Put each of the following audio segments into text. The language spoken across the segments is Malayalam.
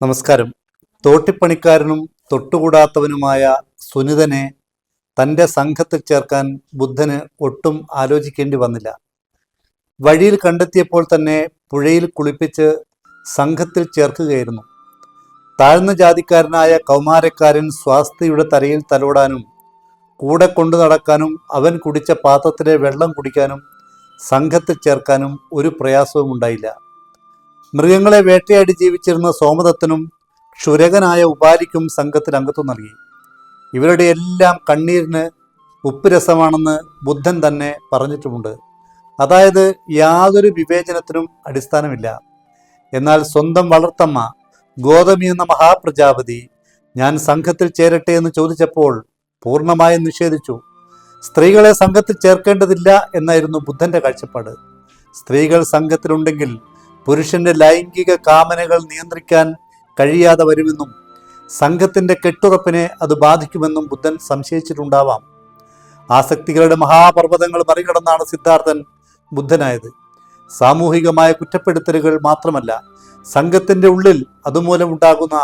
നമസ്കാരം. തോട്ടിപ്പണിക്കാരനും തൊട്ടുകൂടാത്തവനുമായ സുനിതനെ തന്റെ സംഘത്തിൽ ചേർക്കാൻ ബുദ്ധന് ഒട്ടും ആലോചിക്കേണ്ടി വന്നില്ല. വഴിയിൽ കണ്ടെത്തിയപ്പോൾ തന്നെ പുഴയിൽ കുളിപ്പിച്ച് സംഘത്തിൽ ചേർക്കുകയായിരുന്നു. താഴ്ന്ന ജാതിക്കാരനായ കൗമാരക്കാരൻ സ്വാസ്ഥയുടെ തലയിൽ തലോടാനും കൂടെ കൊണ്ടു നടക്കാനും അവൻ കുടിച്ച പാത്രത്തിലെ വെള്ളം കുടിക്കാനും സംഘത്തിൽ ചേർക്കാനും ഒരു പ്രയാസവും ഉണ്ടായില്ല മൃഗങ്ങളെ വേട്ടയാടി ജീവിച്ചിരുന്ന സോമദത്തനും ക്ഷുരകനായ ഉപാലിക്കും സംഘത്തിൽ അംഗത്വം നൽകി. ഇവരുടെ എല്ലാം കണ്ണീരിന് ഉപ്പുരസമാണെന്ന് ബുദ്ധൻ തന്നെ പറഞ്ഞിട്ടുമുണ്ട്. അതായത് യാതൊരു വിവേചനത്തിനും അടിസ്ഥാനമില്ല. എന്നാൽ സ്വന്തം വളർത്തമ്മ ഗോതമി എന്ന മഹാപ്രജാപതി ഞാൻ സംഘത്തിൽ ചേരട്ടെ എന്ന് ചോദിച്ചപ്പോൾ പൂർണമായും നിഷേധിച്ചു. സ്ത്രീകളെ സംഘത്തിൽ ചേർക്കേണ്ടതില്ല എന്നായിരുന്നു ബുദ്ധന്റെ കാഴ്ചപ്പാട്. സ്ത്രീകൾ സംഘത്തിലുണ്ടെങ്കിൽ പുരുഷന്റെ ലൈംഗിക കാമനകൾ നിയന്ത്രിക്കാൻ കഴിയാതെ വരുമെന്നും സംഘത്തിന്റെ കെട്ടുറപ്പിനെ അത് ബാധിക്കുമെന്നും ബുദ്ധൻ സംശയിച്ചിട്ടുണ്ടാവാം. ആസക്തികളുടെ മഹാപർവതങ്ങൾ മറികടന്നാണ് സിദ്ധാർത്ഥൻ ബുദ്ധനായത്. സാമൂഹികമായ കുറ്റപ്പെടുത്തലുകൾ മാത്രമല്ല സംഘത്തിന്റെ ഉള്ളിൽ അതുമൂലം ഉണ്ടാകുന്ന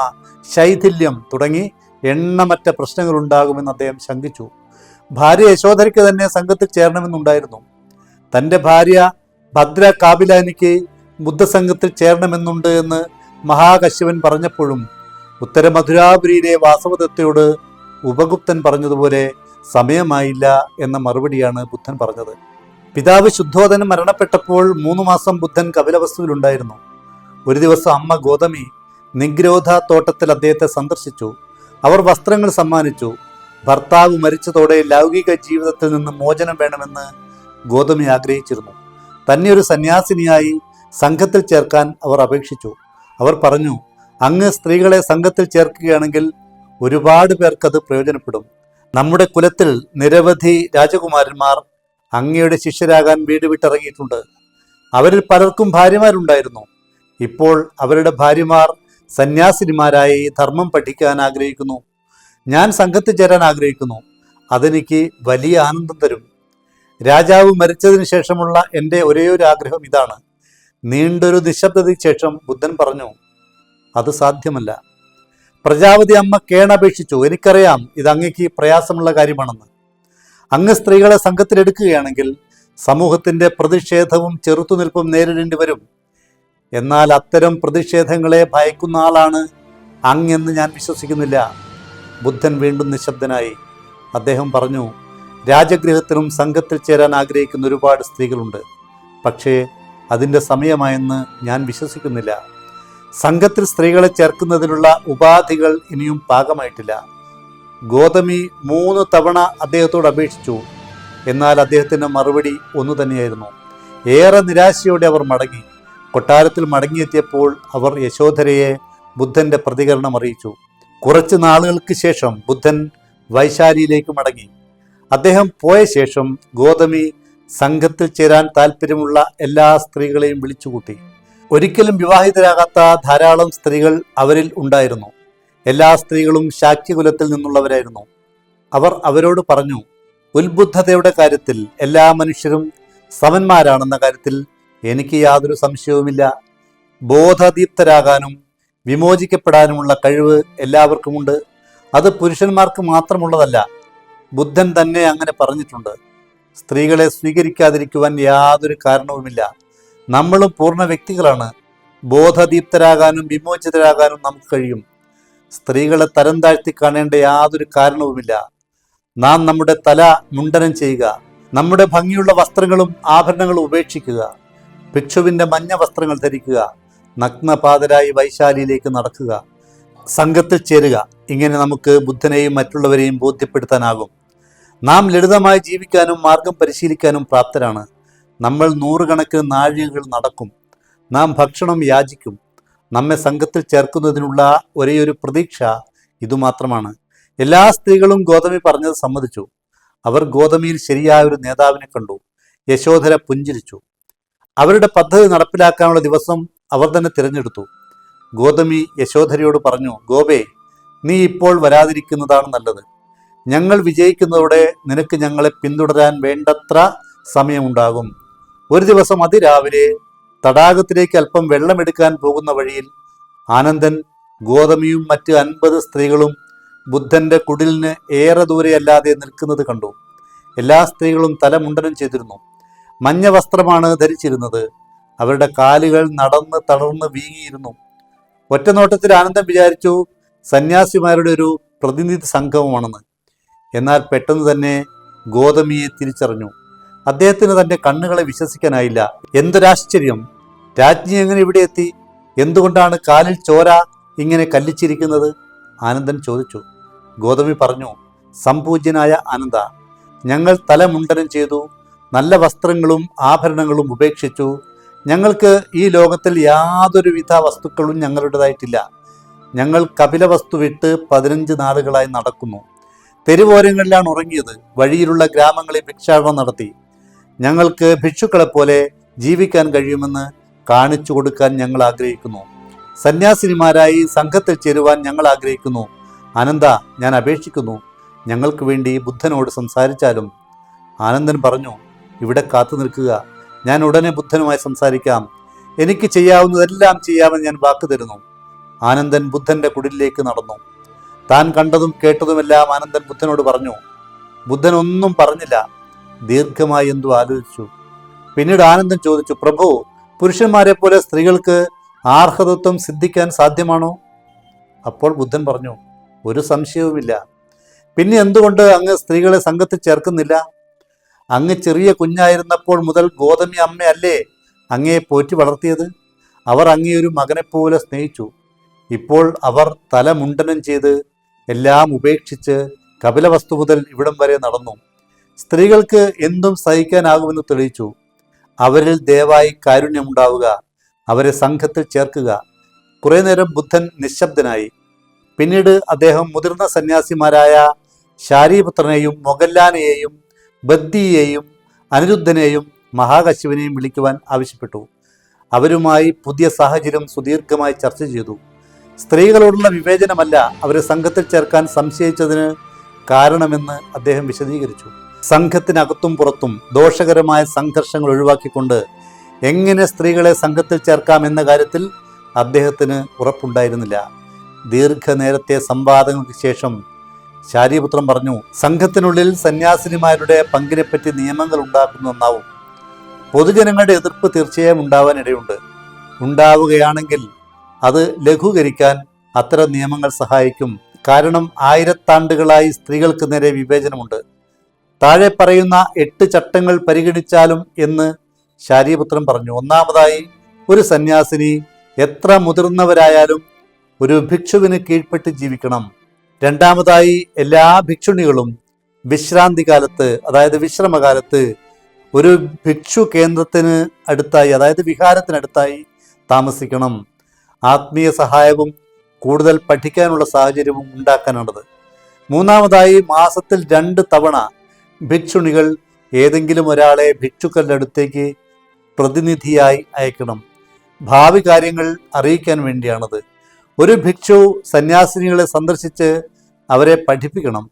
ശൈഥില്യം തുടങ്ങി എണ്ണമറ്റ പ്രശ്നങ്ങൾ ഉണ്ടാകുമെന്ന് അദ്ദേഹം ശങ്കിച്ചു. ഭാര്യ യശോധരയ്ക്ക് തന്നെ സംഘത്തിൽ ചേരണമെന്നുണ്ടായിരുന്നു. തന്റെ ഭാര്യ ഭദ്ര കാബിലാനിക്ക് ബുദ്ധസംഘത്തിൽ ചേരണമെന്നുണ്ട് എന്ന് മഹാകശ്യപൻ പറഞ്ഞപ്പോഴും ഉത്തരമധുരാപുരിയിലെ വാസവദത്തയോട് ഉപഗുപ്തൻ പറഞ്ഞതുപോലെ സമയമായില്ല എന്ന മറുപടിയാണ് ബുദ്ധൻ പറഞ്ഞത്. പിതാവ് ശുദ്ധോധനം മരണപ്പെട്ടപ്പോൾ മൂന്ന് മാസം ബുദ്ധൻ കപിലവസ്തുവിലുണ്ടായിരുന്നു. ഒരു ദിവസം അമ്മ ഗോതമി നിഗ്രോധ തോട്ടത്തിൽ അദ്ദേഹത്തെ സന്ദർശിച്ചു. അവർ വസ്ത്രങ്ങൾ സമ്മാനിച്ചു. ഭർത്താവ് മരിച്ചതോടെ ലൗകിക ജീവിതത്തിൽ നിന്ന് മോചനം വേണമെന്ന് ഗോതമി ആഗ്രഹിച്ചിരുന്നു. തന്നെ ഒരു സന്യാസിനിയായി സംഘത്തിൽ ചേർക്കാൻ അവർ അപേക്ഷിച്ചു. അവർ പറഞ്ഞു അങ്ങ് സ്ത്രീകളെ സംഘത്തിൽ ചേർക്കുകയാണെങ്കിൽ ഒരുപാട് പേർക്കത് പ്രയോജനപ്പെടും. നമ്മുടെ കുലത്തിൽ നിരവധി രാജകുമാരന്മാർ അങ്ങയുടെ ശിഷ്യരാകാൻ വീട് വിട്ടിറങ്ങിയിട്ടുണ്ട്. അവരിൽ പലർക്കും ഭാര്യമാരുണ്ടായിരുന്നു. ഇപ്പോൾ അവരുടെ ഭാര്യമാർ സന്യാസിനിമാരായി ധർമ്മം പഠിക്കാൻ ആഗ്രഹിക്കുന്നു. ഞാൻ സംഘത്തിൽ ചേരാൻ ആഗ്രഹിക്കുന്നു. അതെനിക്ക് വലിയ ആനന്ദം തരും. രാജാവ് മരിച്ചതിന് ശേഷമുള്ള എന്റെ ഒരേയൊരു ആഗ്രഹം ഇതാണ്. നീണ്ടൊരു നിശബ്ദതയ്ക്ക് ശേഷം ബുദ്ധൻ പറഞ്ഞു അത് സാധ്യമല്ല. പ്രജാപതി അമ്മ കേണപേക്ഷിച്ചു. എനിക്കറിയാം ഇത് അങ്ങേക്ക് പ്രയാസമുള്ള കാര്യമാണെന്ന്. അങ്ങ് സ്ത്രീകളെ സംഘത്തിലെടുക്കുകയാണെങ്കിൽ സമൂഹത്തിന്റെ പ്രതിഷേധവും ചെറുത്തുനിൽപ്പും നേരിടേണ്ടി വരും. എന്നാൽ അത്തരം പ്രതിഷേധങ്ങളെ ഭയക്കുന്ന ആളാണ് അങ്ങെന്ന് ഞാൻ വിശ്വസിക്കുന്നില്ല. ബുദ്ധൻ വീണ്ടും നിശബ്ദനായി. അദ്ദേഹം പറഞ്ഞു രാജഗൃഹത്തിനും സംഘത്തിൽ ചേരാൻ ആഗ്രഹിക്കുന്ന ഒരുപാട് സ്ത്രീകളുണ്ട്. പക്ഷേ അതിന്റെ സമയമായെന്ന് ഞാൻ വിശ്വസിക്കുന്നില്ല. സംഘത്തിൽ സ്ത്രീകളെ ചേർക്കുന്നതിനുള്ള ഉപാധികൾ ഇനിയും പാകമായിട്ടില്ല. ഗോതമി മൂന്ന് തവണ അദ്ദേഹത്തോട് അപേക്ഷിച്ചു. എന്നാൽ അദ്ദേഹത്തിന്റെ മറുപടി ഒന്നു തന്നെയായിരുന്നു. ഏറെ നിരാശയോടെ അവർ മടങ്ങി. കൊട്ടാരത്തിൽ മടങ്ങിയെത്തിയപ്പോൾ അവർ യശോധരയെ ബുദ്ധന്റെ പ്രതികരണം അറിയിച്ചു. കുറച്ച് നാളുകൾക്ക് ശേഷം ബുദ്ധൻ വൈശാലിയിലേക്ക് മടങ്ങി. അദ്ദേഹം പോയ ശേഷം ഗോതമി സംഘത്തിൽ ചേരാൻ താല്പര്യമുള്ള എല്ലാ സ്ത്രീകളെയും വിളിച്ചുകൂട്ടി. ഒരിക്കലും വിവാഹിതരാകാത്ത ധാരാളം സ്ത്രീകൾ അവരിൽ ഉണ്ടായിരുന്നു. എല്ലാ സ്ത്രീകളും ശാക്യകുലത്തിൽ നിന്നുള്ളവരായിരുന്നു. അവർ അവരോട് പറഞ്ഞു ഉത്ബുദ്ധതയുടെ കാര്യത്തിൽ എല്ലാ മനുഷ്യരും സമന്മാരാണെന്ന കാര്യത്തിൽ എനിക്ക് യാതൊരു സംശയവുമില്ല. ബോധദീപ്തരാകാനും വിമോചിക്കപ്പെടാനുമുള്ള കഴിവ് എല്ലാവർക്കുമുണ്ട്. അത് പുരുഷന്മാർക്ക് മാത്രമുള്ളതല്ല. ബുദ്ധൻ തന്നെ അങ്ങനെ പറഞ്ഞിട്ടുണ്ട്. സ്ത്രീകളെ സ്വീകരിക്കാതിരിക്കുവാൻ യാതൊരു കാരണവുമില്ല. നമ്മളും പൂർണ വ്യക്തികളാണ്. ബോധദീപ്തരാകാനും വിമോചിതരാകാനും നമുക്ക് കഴിയും. സ്ത്രീകളെ തരം താഴ്ത്തി കാണേണ്ട യാതൊരു കാരണവുമില്ല. നാം നമ്മുടെ തല മുണ്ടനം ചെയ്യുക. നമ്മുടെ ഭംഗിയുള്ള വസ്ത്രങ്ങളും ആഭരണങ്ങളും ഉപേക്ഷിക്കുക. ഭിക്ഷുവിന്റെ മഞ്ഞ വസ്ത്രങ്ങൾ ധരിക്കുക. നഗ്നപാതരായി വൈശാലിയിലേക്ക് നടക്കുക. സംഘത്തിൽ ചേരുക. ഇങ്ങനെ നമുക്ക് ബുദ്ധനെയും മറ്റുള്ളവരെയും ബോധ്യപ്പെടുത്താനാകും. നാം ലളിതമായി ജീവിക്കാനും മാർഗം പരിശീലിക്കാനും പ്രാപ്തരാണ്. നമ്മൾ നൂറുകണക്കിന് നാഴികകൾ നടക്കും. നാം ഭക്ഷണം യാചിക്കും. നമ്മെ സംഘത്തിൽ ചേർക്കുന്നതിനുള്ള ഒരേയൊരു പ്രതീക്ഷ ഇതുമാത്രമാണ്. എല്ലാ സ്ത്രീകളും ഗോതമി പറഞ്ഞത് സമ്മതിച്ചു. അവർ ഗോതമിയിൽ ശരിയായ ഒരു നേതാവിനെ കണ്ടു. യശോധര പുഞ്ചിരിച്ചു. അവരുടെ പദ്ധതി നടപ്പിലാക്കാനുള്ള ദിവസം അവർ തന്നെ തിരഞ്ഞെടുത്തു. ഗോതമി യശോധരയോട് പറഞ്ഞു ഗോപേ നീ ഇപ്പോൾ വരാതിരിക്കുന്നതാണ് നല്ലത്. ഞങ്ങൾ വിജയിക്കുന്നതോടെ നിനക്ക് ഞങ്ങളെ പിന്തുടരാൻ വേണ്ടത്ര സമയമുണ്ടാകും. ഒരു ദിവസം അതിരാവിലെ തടാകത്തിലേക്ക് അല്പം വെള്ളമെടുക്കാൻ പോകുന്ന വഴിയിൽ ആനന്ദൻ ഗോതമിയും മറ്റ് അൻപത് സ്ത്രീകളും ബുദ്ധന്റെ കുടിലിന് ഏറെ ദൂരെയല്ലാതെ നിൽക്കുന്നത് കണ്ടു. എല്ലാ സ്ത്രീകളും തലമുണ്ടനം ചെയ്തിരുന്നു. മഞ്ഞ വസ്ത്രമാണ് ധരിച്ചിരുന്നത്. അവരുടെ കാലുകൾ നടന്ന് തളർന്ന് വീങ്ങിയിരുന്നു. ഒറ്റനോട്ടത്തിൽ ആനന്ദം വിചാരിച്ചു സന്യാസിമാരുടെ ഒരു പ്രതിനിധി സംഘവുമാണെന്ന് എന്നാൽ പെട്ടെന്ന് തന്നെ ഗോതമിയെ തിരിച്ചറിഞ്ഞു. അദ്ദേഹത്തിന് തന്റെ കണ്ണുകളെ വിശ്വസിക്കാനായില്ല. എന്തൊരാശ്ചര്യം. രാജ്ഞി എങ്ങനെ ഇവിടെ എത്തി? എന്തുകൊണ്ടാണ് കാലിൽ ചോര ഇങ്ങനെ കല്ലിച്ചിരിക്കുന്നത്? ആനന്ദൻ ചോദിച്ചു. ഗോതമി പറഞ്ഞു സംപൂജ്യനായ ആനന്ദ ഞങ്ങൾ തലമുണ്ടനം ചെയ്തു നല്ല വസ്ത്രങ്ങളും ആഭരണങ്ങളും ഉപേക്ഷിച്ചു. ഞങ്ങൾക്ക് ഈ ലോകത്തിൽ യാതൊരുവിധ വസ്തുക്കളും ഞങ്ങളുടേതായിട്ടില്ല. ഞങ്ങൾ കപില വസ്തു വിട്ട് പതിനഞ്ച് നാളുകളായി നടക്കുന്നു. തെരുവോരങ്ങളിലാണ് ഉറങ്ങിയത്. വഴിയിലുള്ള ഗ്രാമങ്ങളിൽ ഭിക്ഷാടനം നടത്തി. ഞങ്ങൾക്ക് ഭിക്ഷുക്കളെപ്പോലെ ജീവിക്കാൻ കഴിയുമെന്ന് കാണിച്ചു കൊടുക്കാൻ ഞങ്ങൾ ആഗ്രഹിക്കുന്നു. സന്യാസിനിമാരായി സംഘത്തിൽ ചേരുവാൻ ഞങ്ങൾ ആഗ്രഹിക്കുന്നു. ആനന്ദ ഞാൻ അപേക്ഷിക്കുന്നു. ഞങ്ങൾക്ക് വേണ്ടി ബുദ്ധനോട് സംസാരിച്ചാലും. ആനന്ദൻ പറഞ്ഞു ഇവിടെ കാത്തു നിൽക്കുക. ഞാൻ ഉടനെ ബുദ്ധനുമായി സംസാരിക്കാം. എനിക്ക് ചെയ്യാവുന്നതെല്ലാം ചെയ്യാമെന്ന് ഞാൻ വാക്ക് തരുന്നു. ആനന്ദൻ ബുദ്ധന്റെ കുടിലേക്ക് നടന്നു. താൻ കണ്ടതും കേട്ടതുമെല്ലാം ആനന്ദൻ ബുദ്ധനോട് പറഞ്ഞു. ബുദ്ധൻ ഒന്നും പറഞ്ഞില്ല. ദീർഘമായി എന്തോ ആലോചിച്ചു. പിന്നീട് ആനന്ദൻ ചോദിച്ചു പ്രഭു പുരുഷന്മാരെ പോലെ സ്ത്രീകൾക്ക് ആർഹതത്വം സിദ്ധിക്കാൻ സാധ്യമാണോ? അപ്പോൾ ബുദ്ധൻ പറഞ്ഞു ഒരു സംശയവുമില്ല. പിന്നെ എന്തുകൊണ്ട് അങ്ങ് സ്ത്രീകളെ സംഘത്തിൽ ചേർക്കുന്നില്ല? അങ്ങ് ചെറിയ കുഞ്ഞായിരുന്നപ്പോൾ മുതൽ ഗോതമി അമ്മയല്ലേ അങ്ങയെ പോറ്റി വളർത്തിയത്? അവർ അങ്ങേ ഒരു മകനെപ്പോലെ സ്നേഹിച്ചു. ഇപ്പോൾ അവർ തല മുണ്ടനം ചെയ്ത് എല്ലാം ഉപേക്ഷിച്ച് കപിലവസ്തു മുതൽ ഇവിടം വരെ നടന്നു. സ്ത്രീകൾക്ക് എന്തും സഹിക്കാനാകുമെന്ന് തെളിയിച്ചു. അവരിൽ ദയവായി കാരുണ്യമുണ്ടാവുക. അവരെ സംഘത്തിൽ ചേർക്കുക. കുറേ നേരം ബുദ്ധൻ നിശബ്ദനായി. പിന്നീട് അദ്ദേഹം മുതിർന്ന സന്യാസിമാരായ ശാരീപുത്രനെയും മൊഗല്ലാനെയും ബദ്ദിയെയും അനിരുദ്ധനെയും മഹാകശിവനെയും വിളിക്കുവാൻ ആവശ്യപ്പെട്ടു. അവരുമായി പുതിയ സാഹചര്യം സുദീർഘമായി ചർച്ച ചെയ്തു. സ്ത്രീകളോടുള്ള വിവേചനമല്ല അവരെ സംഘത്തിൽ ചേർക്കാൻ സംശയിച്ചതിന് കാരണമെന്ന് അദ്ദേഹം വിശദീകരിച്ചു. സംഘത്തിനകത്തും പുറത്തും ദോഷകരമായ സംഘർഷങ്ങൾ ഒഴിവാക്കിക്കൊണ്ട് എങ്ങനെ സ്ത്രീകളെ സംഘത്തിൽ ചേർക്കാം എന്ന കാര്യത്തിൽ അദ്ദേഹത്തിന് ഉറപ്പുണ്ടായിരുന്നില്ല. ദീർഘനേരത്തെ സംവാദങ്ങൾക്ക് ശേഷം ശാരിപുത്രം പറഞ്ഞു സംഘത്തിനുള്ളിൽ സന്യാസിനിമാരുടെ പങ്കിനെപ്പറ്റി നിയമങ്ങൾ ഉണ്ടാക്കുന്ന ഒന്നാവും പൊതുജനങ്ങളുടെ എതിർപ്പ് തീർച്ചയായും ഉണ്ടാവാൻ ഇടയുണ്ട് ഉണ്ടാവുകയാണെങ്കിൽ അത് ലഘൂകരിക്കാൻ അത്തരം നിയമങ്ങൾ സഹായിക്കും. കാരണം ആയിരത്താണ്ടുകളായി സ്ത്രീകൾക്ക് നേരെ വിവേചനമുണ്ട്. താഴെ പറയുന്ന എട്ട് ചട്ടങ്ങൾ പരിഗണിച്ചാലും എന്ന് ശാരീപുത്രം പറഞ്ഞു. ഒന്നാമതായി ഒരു സന്യാസിനി എത്ര മുതിർന്നവരായാലും ഒരു ഭിക്ഷുവിന് കീഴ്പ്പെട്ട് ജീവിക്കണം. രണ്ടാമതായി എല്ലാ ഭിക്ഷുണികളും വിശ്രാന്തി കാലത്ത് അതായത് വിശ്രമകാലത്ത് ഒരു ഭിക്ഷു കേന്ദ്രത്തിന് അടുത്തായി അതായത് വിഹാരത്തിനടുത്തായി താമസിക്കണം. ആത്മീയ സഹായവും കൂടുതൽ പഠിക്കാനുള്ള സാഹചര്യവും ഉണ്ടാക്കാനുള്ളത്. മൂന്നാമതായി മാസത്തിൽ രണ്ട് തവണ ഭിക്ഷുണികൾ ഏതെങ്കിലും ഒരാളെ ഭിക്ഷുക്കളുടെ അടുത്തേക്ക് പ്രതിനിധിയായി അയക്കണം. ഭാവി കാര്യങ്ങൾ അറിയിക്കാൻ വേണ്ടിയാണത്. ഒരു ഭിക്ഷു സന്യാസിനികളെ സന്ദർശിച്ച് അവരെ പഠിപ്പിക്കണം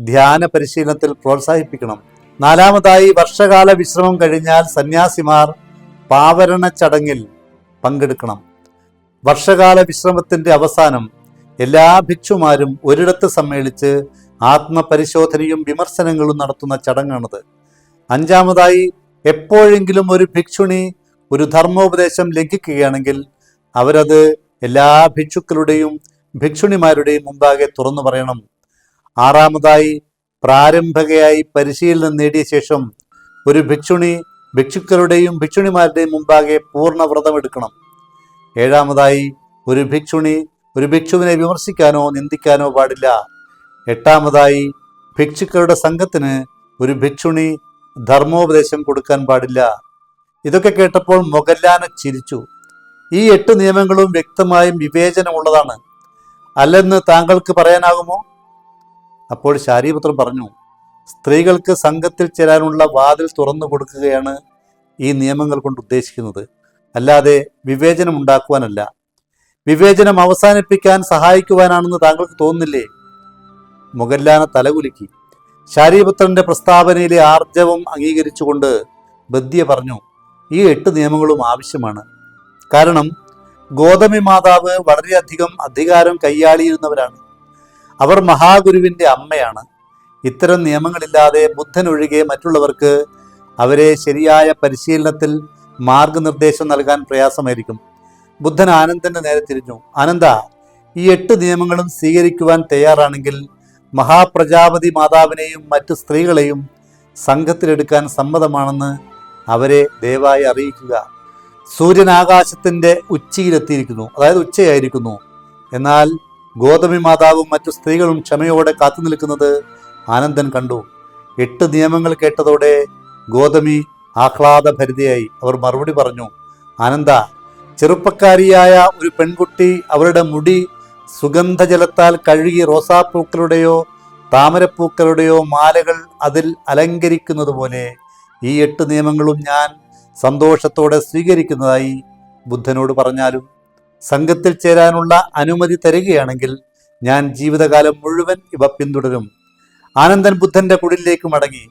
ധ്യാന പരിശീലനത്തിൽ പ്രോത്സാഹിപ്പിക്കണം. നാലാമതായി വർഷകാല വിശ്രമം കഴിഞ്ഞാൽ സന്യാസിമാർ പാവരണ ചടങ്ങിൽ പങ്കെടുക്കണം. വർഷകാല വിശ്രമത്തിന്റെ അവസാനം എല്ലാ ഭിക്ഷുമാരും ഒരിടത്ത് സമ്മേളിച്ച് ആത്മപരിശോധനയും വിമർശനങ്ങളും നടത്തുന്ന ചടങ്ങാണിത്. അഞ്ചാമതായി എപ്പോഴെങ്കിലും ഒരു ഭിക്ഷുണി ഒരു ധർമ്മോപദേശം ലംഘിക്കുകയാണെങ്കിൽ അവരത് എല്ലാ ഭിക്ഷുക്കളുടെയും ഭിക്ഷുണിമാരുടെയും മുമ്പാകെ തുറന്നു പറയണം. ആറാമതായി പ്രാരംഭകയായി പരിശീലനം നേടിയ ശേഷം ഒരു ഭിക്ഷുണി ഭിക്ഷുക്കളുടെയും ഭിക്ഷുണിമാരുടെയും മുമ്പാകെ പൂർണ വ്രതമെടുക്കണം. ഏഴാമതായി ഒരു ഭിക്ഷുണി ഒരു ഭിക്ഷുവിനെ വിമർശിക്കാനോ നിന്ദിക്കാനോ പാടില്ല. എട്ടാമതായി ഭിക്ഷുക്കളുടെ സംഘത്തിന് ഒരു ഭിക്ഷുണി ധർമ്മോപദേശം കൊടുക്കാൻ പാടില്ല. ഇതൊക്കെ കേട്ടപ്പോൾ മൊഗല്ലാന ചിരിച്ചു. ഈ എട്ട് നിയമങ്ങളും വ്യക്തമായും വിവേചനമുള്ളതാണ്. അല്ലെന്ന് താങ്കൾക്ക് പറയാനാകുമോ? അപ്പോൾ ശാരീപുത്രൻ പറഞ്ഞു സ്ത്രീകൾക്ക് സംഘത്തിൽ ചേരാനുള്ള വാതിൽ തുറന്നു കൊടുക്കുകയാണ് ഈ നിയമങ്ങൾ കൊണ്ട് ഉദ്ദേശിക്കുന്നത്. അല്ലാതെ വിവേചനം ഉണ്ടാക്കുവാനല്ല. വിവേചനം അവസാനിപ്പിക്കാൻ സഹായിക്കുവാനാണെന്ന് താങ്കൾക്ക് തോന്നുന്നില്ലേ? മുഗല്ലാന തലകുലുക്കി. ശാരീപുത്രന്റെ പ്രസ്താവനയിലെ ആർജവം അംഗീകരിച്ചുകൊണ്ട് ബദ്യ പറഞ്ഞു ഈ എട്ട് നിയമങ്ങളും ആവശ്യമാണ്. കാരണം ഗോതമി മാതാവ് വളരെയധികം അധികാരം കൈയാളിയിരുന്നവരാണ്. അവർ മഹാഗുരുവിന്റെ അമ്മയാണ്. ഇത്തരം നിയമങ്ങളില്ലാതെ ബുദ്ധനൊഴികെ മറ്റുള്ളവർക്ക് അവരെ ശരിയായ പരിശീലനത്തിൽ മാർഗനിർദ്ദേശം നൽകാൻ പ്രയാസമായിരിക്കും. ബുദ്ധൻ ആനന്ദന്റെ നേരെ തിരിഞ്ഞു. ആനന്ദ ഈ എട്ട് നിയമങ്ങളും സ്വീകരിക്കുവാൻ തയ്യാറാണെങ്കിൽ മഹാപ്രജാപതി മാതാവിനെയും മറ്റു സ്ത്രീകളെയും സംഘത്തിലെടുക്കാൻ സമ്മതമാണെന്ന് അവരെ ദയവായി അറിയിക്കുക. സൂര്യൻ ആകാശത്തിന്റെ ഉച്ചയിലെത്തിയിരിക്കുന്നു. അതായത് ഉച്ചയായിരിക്കുന്നു. എന്നാൽ ഗോതമി മാതാവും മറ്റു സ്ത്രീകളും ക്ഷമയോടെ കാത്തു നിൽക്കുന്നത് ആനന്ദൻ കണ്ടു. എട്ട് നിയമങ്ങൾ കേട്ടതോടെ ഗോതമി ആഹ്ലാദഭരിതയായി. അവർ മറുപടി പറഞ്ഞു ആനന്ദ ചെറുപ്പക്കാരിയായ ഒരു പെൺകുട്ടി അവരുടെ മുടി സുഗന്ധജലത്താൽ കഴുകി റോസാപ്പൂക്കളുടെയോ താമരപ്പൂക്കളുടെയോ മാലകൾ അതിൽ അലങ്കരിക്കുന്നത് പോലെ ഈ എട്ട് നിയമങ്ങളും ഞാൻ സന്തോഷത്തോടെ സ്വീകരിക്കുന്നതായി ബുദ്ധനോട് പറഞ്ഞാലും സംഘത്തിൽ ചേരാനുള്ള അനുമതി തരികയാണെങ്കിൽ ഞാൻ ജീവിതകാലം മുഴുവൻ ഇവ പിന്തുടരും. ആനന്ദൻ ബുദ്ധന്റെ കുടിലേക്ക് മടങ്ങി.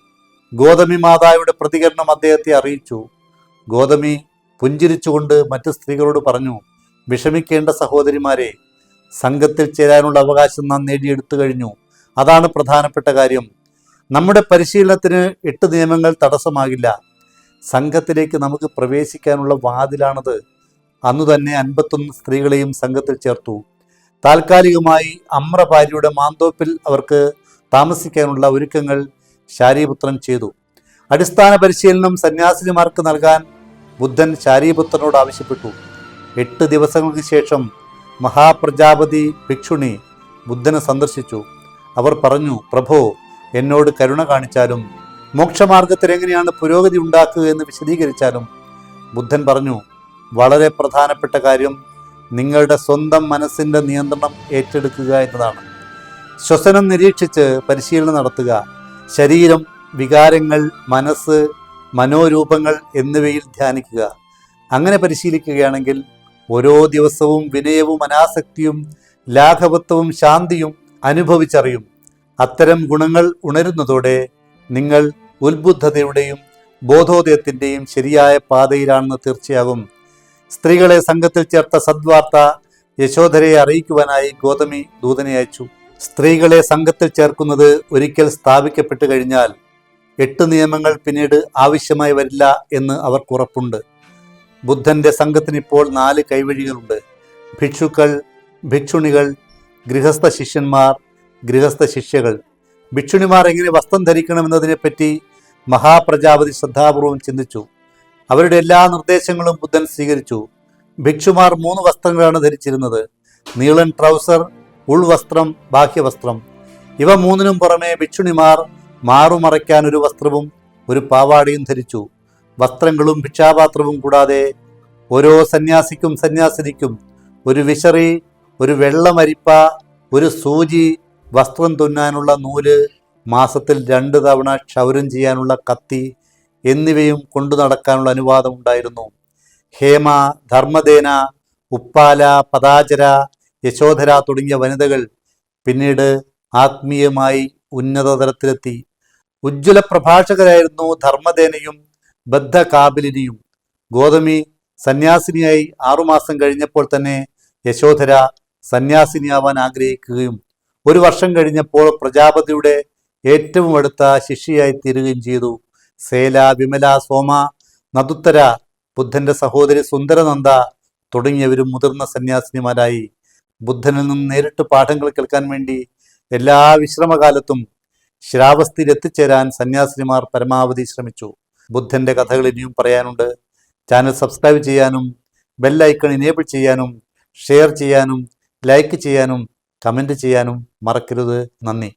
ഗോതമി മാതാവിയുടെ പ്രതികരണം അദ്ദേഹത്തെ അറിയിച്ചു. ഗോതമി പുഞ്ചിരിച്ചുകൊണ്ട് മറ്റ് സ്ത്രീകളോട് പറഞ്ഞു വിഷമിക്കേണ്ട സഹോദരിമാരെ സംഘത്തിൽ ചേരാനുള്ള അവകാശം നാം നേടിയെടുത്തു കഴിഞ്ഞു. അതാണ് പ്രധാനപ്പെട്ട കാര്യം. നമ്മുടെ പരിശീലനത്തിന് എട്ട് നിയമങ്ങൾ തടസ്സമാകില്ല. സംഘത്തിലേക്ക് നമുക്ക് പ്രവേശിക്കാനുള്ള വാതിലാണത്. അന്നു തന്നെ അൻപത്തൊന്ന് സ്ത്രീകളെയും സംഘത്തിൽ ചേർത്തു. താൽക്കാലികമായി അമ്രഭാര്യയുടെ മാന്തോപ്പിൽ അവർക്ക് താമസിക്കാനുള്ള ഒരുക്കങ്ങൾ ശാരീപുത്രൻ ചെയ്തു. അടിസ്ഥാന പരിശീലനം സന്യാസിനിമാർക്ക് നൽകാൻ ബുദ്ധൻ ശാരീപുത്രനോട് ആവശ്യപ്പെട്ടു. എട്ട് ദിവസങ്ങൾക്ക് ശേഷം മഹാപ്രജാപതി ഭിക്ഷുണി ബുദ്ധനെ സന്ദർശിച്ചു. അവർ പറഞ്ഞു പ്രഭോ എന്നോട് കരുണ കാണിച്ചാലും മോക്ഷമാർഗത്തിൽ എങ്ങനെയാണ് പുരോഗതി ഉണ്ടാക്കുക എന്ന് വിശദീകരിച്ചാലും? ബുദ്ധൻ പറഞ്ഞു വളരെ പ്രധാനപ്പെട്ട കാര്യം നിങ്ങളുടെ സ്വന്തം മനസ്സിന്റെ നിയന്ത്രണം ഏറ്റെടുക്കുക എന്നതാണ്. ശ്വസനം നിരീക്ഷിച്ച് പരിശീലനം നടത്തുക. ശരീരം വികാരങ്ങൾ മനസ്സ് മനോരൂപങ്ങൾ എന്നിവയിൽ ധ്യാനിക്കുക. അങ്ങനെ പരിശീലിക്കുകയാണെങ്കിൽ ഓരോ ദിവസവും വിനയവും അനാസക്തിയും ലാഘവത്വവും ശാന്തിയും അനുഭവിച്ചറിയും. അത്തരം ഗുണങ്ങൾ ഉണരുന്നതോടെ നിങ്ങൾ ഉത്ബുദ്ധതയുടെയും ബോധോദയത്തിന്റെയും ശരിയായ പാതയിലാണെന്ന് തീർച്ചയാകും. സ്ത്രീകളെ സംഘത്തിൽ ചേർത്ത സദ്വാർത്ത യശോധരയെ അറിയിക്കുവാനായി ഗോതമി ദൂതനെ അയച്ചു. സ്ത്രീകളെ സംഘത്തിൽ ചേർക്കുന്നത് ഒരിക്കൽ സ്ഥാപിക്കപ്പെട്ടു കഴിഞ്ഞാൽ എട്ട് നിയമങ്ങൾ പിന്നീട് ആവശ്യമായി വരില്ല എന്ന് അവർക്ക് ഉറപ്പുണ്ട്. ബുദ്ധന്റെ സംഘത്തിന് ഇപ്പോൾ നാല് കൈവഴികളുണ്ട്. ഭിക്ഷുക്കൾ ഭിക്ഷുണികൾ ഗൃഹസ്ഥ ശിഷ്യന്മാർ ഗൃഹസ്ഥ ശിഷ്യകൾ. ഭിക്ഷുണിമാർ എങ്ങനെ വസ്ത്രം ധരിക്കണമെന്നതിനെപ്പറ്റി മഹാപ്രജാപതി ശ്രദ്ധാപൂർവം ചിന്തിച്ചു. അവരുടെ എല്ലാ നിർദ്ദേശങ്ങളും ബുദ്ധൻ സ്വീകരിച്ചു. ഭിക്ഷുമാർ മൂന്ന് വസ്ത്രങ്ങളാണ് ധരിച്ചിരുന്നത്. നീളൻ ട്രൗസർ ഉൾവസ്ത്രം ബാഹ്യവസ്ത്രം. ഇവ മൂന്നിനും പുറമെ ഭിക്ഷുണിമാർ മാറുമറയ്ക്കാൻ ഒരു വസ്ത്രവും ഒരു പാവാടിയും ധരിച്ചു. വസ്ത്രങ്ങളും ഭിക്ഷാപാത്രവും കൂടാതെ ഓരോ സന്യാസിക്കും സന്യാസിനിക്കും ഒരു വിശറി ഒരു വെള്ളമരിപ്പ ഒരു സൂചി വസ്ത്രം തുന്നാനുള്ള നൂൽ മാസത്തിൽ രണ്ട് തവണ ക്ഷൗരം ചെയ്യാനുള്ള കത്തി എന്നിവയും കൊണ്ടു നടക്കാനുള്ള അനുവാദം ഉണ്ടായിരുന്നു ഹേമ ധർമ്മദേന ഉപ്പാല പതാചര യശോധര തുടങ്ങിയ വനിതകൾ പിന്നീട് ആത്മീയമായി ഉന്നതതലത്തിലെത്തി. ഉജ്ജ്വല പ്രഭാഷകരായിരുന്നു ധർമ്മദേനയും ബദ്ധകാബിലിനിയും. ഗോതമി സന്യാസിനിയായി ആറുമാസം കഴിഞ്ഞപ്പോൾ തന്നെ യശോധര സന്യാസിനിയാവാൻ ആഗ്രഹിക്കുകയും ഒരു വർഷം കഴിഞ്ഞപ്പോൾ പ്രജാപതിയുടെ ഏറ്റവും അടുത്ത ശിഷ്യയായി തീരുകയും ചെയ്തു. സേല വിമല സോമ നദുത്തര ബുദ്ധന്റെ സഹോദരി സുന്ദരനന്ദ തുടങ്ങിയവരും മുതിർന്ന സന്യാസിനിമാരായി. ബുദ്ധനിൽ നിന്ന് നേരിട്ട് പാഠങ്ങൾ കേൾക്കാൻ വേണ്ടി എല്ലാ വിശ്രമകാലത്തും ശ്രാവസ്ഥയിൽ എത്തിച്ചേരാൻ സന്യാസിനിമാർ പരമാവധി ശ്രമിച്ചു. ബുദ്ധന്റെ കഥകൾ ഇനിയും പറയാനുണ്ട്. ചാനൽ സബ്സ്ക്രൈബ് ചെയ്യാനും ബെല്ലൈക്കൺ ഇനേബിൾ ചെയ്യാനും ഷെയർ ചെയ്യാനും ലൈക്ക് ചെയ്യാനും കമന്റ് ചെയ്യാനും മറക്കരുത്. നന്ദി.